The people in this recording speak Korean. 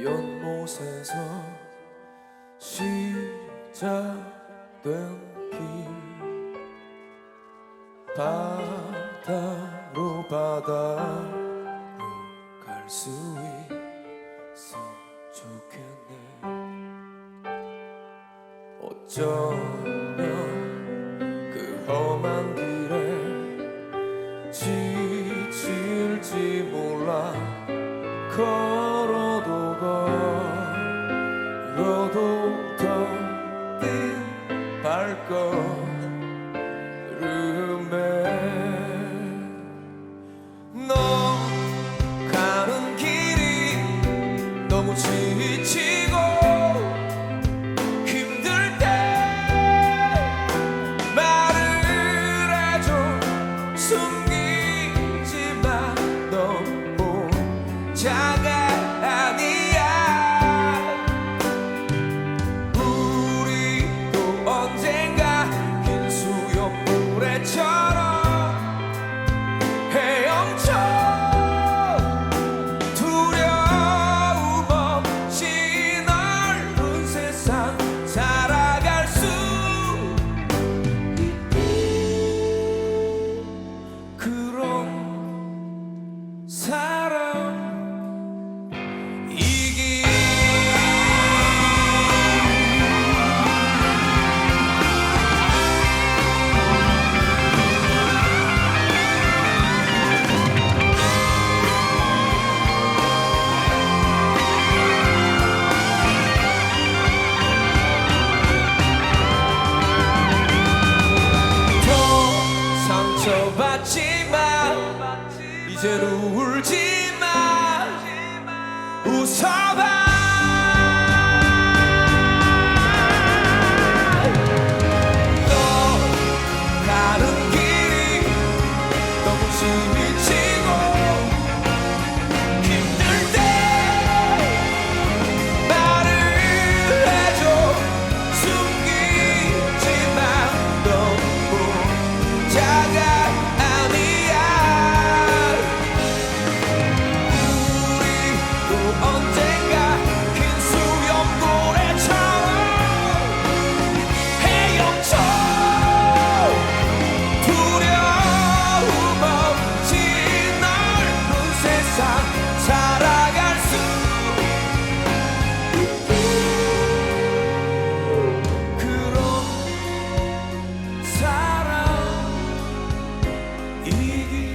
연못에서 시작된 길. 바다로 바다로 갈수 있어 좋겠네. 어쩌면 그 험한 길에 지칠지 몰라 something parkour. 상처받지만 이제는 울지 마 웃어봐 İyi